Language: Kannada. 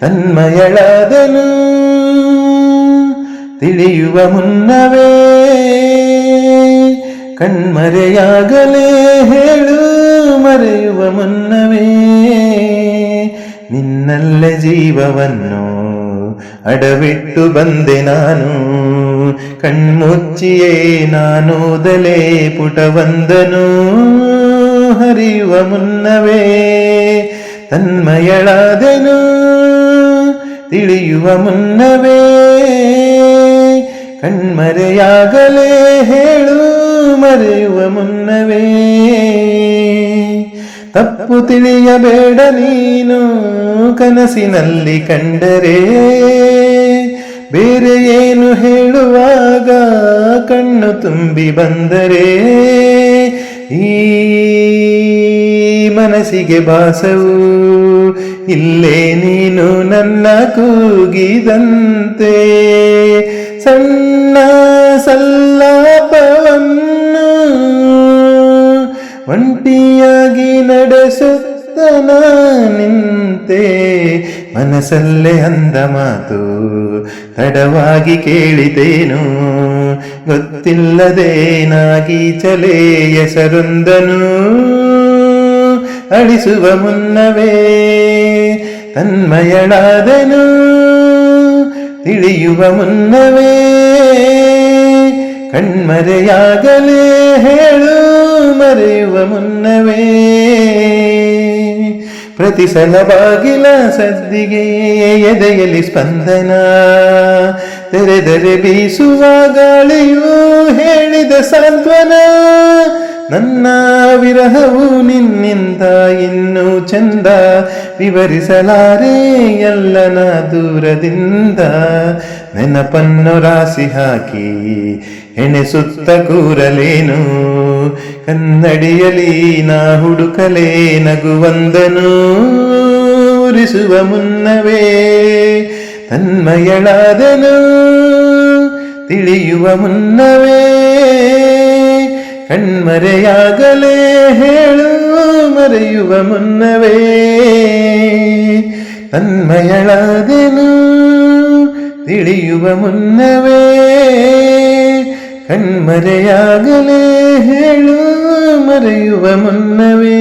ತನ್ಮಯಳಾದನು. ತಿಳಿಯುವ ಮುನ್ನವೇ ಕಣ್ಮರೆಯಾಗಲೇ ಹೇಳು, ಮರೆಯುವ ಮುನ್ನವೇ. ನಿನ್ನಲ್ಲೇ ಜೀವವನ್ನು ಅಡವಿಟ್ಟು ಬಂದೆ ನಾನು. ಕಣ್ಮುಚ್ಚಿಯೇ ನಾನೋದಲೇ ಪುಟವಂದನು ಹರಿಯುವ ಮುನ್ನವೇ ತನ್ಮಯಳಾದೆನು. ತಿಳಿಯುವ ಮುನ್ನವೇ ಕಣ್ಮರೆಯಾಗಲೇ ಹೇಳು ಮರೆಯುವ ಮುನ್ನವೇ. ತಪ್ಪು ತಿಳಿಯಬೇಡ ನೀನು ಕನಸಿನಲ್ಲಿ ಕಂಡರೆ. ಬೇರೆ ಏನು ಹೇಳುವಾಗ ಕಣ್ಣು ತುಂಬಿ ಬಂದರೆ. ಈ ಮನಸ್ಸಿಗೆ ಭಾಸವು. ಇಲ್ಲೇ ನೀನು ನನ್ನ ಕೂಗಿದಂತೆ. ಸಣ್ಣ ಸಲ್ಲಾಪವನ್ನು ಒಂಟಿಯಾಗಿ ನಡೆಸುತ್ತ ನಿಂತೆ. ಮನಸ್ಸಲ್ಲೇ ಅಂದ ಮಾತು, ತಡವಾಗಿ ಕೇಳಿದೇನು ಗೊತ್ತಿಲ್ಲದೇನಾಗಿ ಚಲೇ ಹೆಸರೊಂದನು. ಅಳಿಸುವ ಮುನ್ನವೇ ತನ್ಮಯಳಾದನು ತಿಳಿಯುವ ಮುನ್ನವೇ ಕಣ್ಮರೆಯಾಗಲೇ ಹೇಳು ಮರೆಯುವ ಮುನ್ನವೇ ಪ್ರತಿ ಸಲ ಬಾಗಿಲ ಸದ್ದಿಗೆ ಎದೆಯಲ್ಲಿ ಸ್ಪಂದನ, ತೆರೆದರೆ ಬೀಸುವ ಗಾಳಿಯೂ ಹೇಳಿದ ಸಾಂತ್ವನ. ನನ್ನ ವಿರಹವು ನಿನ್ನಿಂದ ಇನ್ನೂ ಚಂದ. ವಿವರಿಸಲಾರೆ ಎಲ್ಲನ ದೂರದಿಂದ. ನೆನಪನ್ನು ರಾಸಿ ಹಾಕಿ ಎಣೆಸುತ್ತ ಕೂರಲೇನು. ಕನ್ನಡಿಯಲಿ ನಾ ಹುಡುಕಲೇ ನಗುವಂದನು. ಉರಿಸುವ ಮುನ್ನವೇ ತನ್ಮಯಳಾದನು. ತಿಳಿಯುವ ಮುನ್ನವೇ ಕಣ್ಮರೆಯಾಗಲೇ ಹೇಳು ಮರೆಯುವ ಮುನ್ನವೇ ತನ್ಮಯಳಾದೆನು ತಿಳಿಯುವ ಮುನ್ನವೇ ಕಣ್ಮರೆಯಾಗಲೇ ಹೇಳು ಮರೆಯುವ ಮುನ್ನವೇ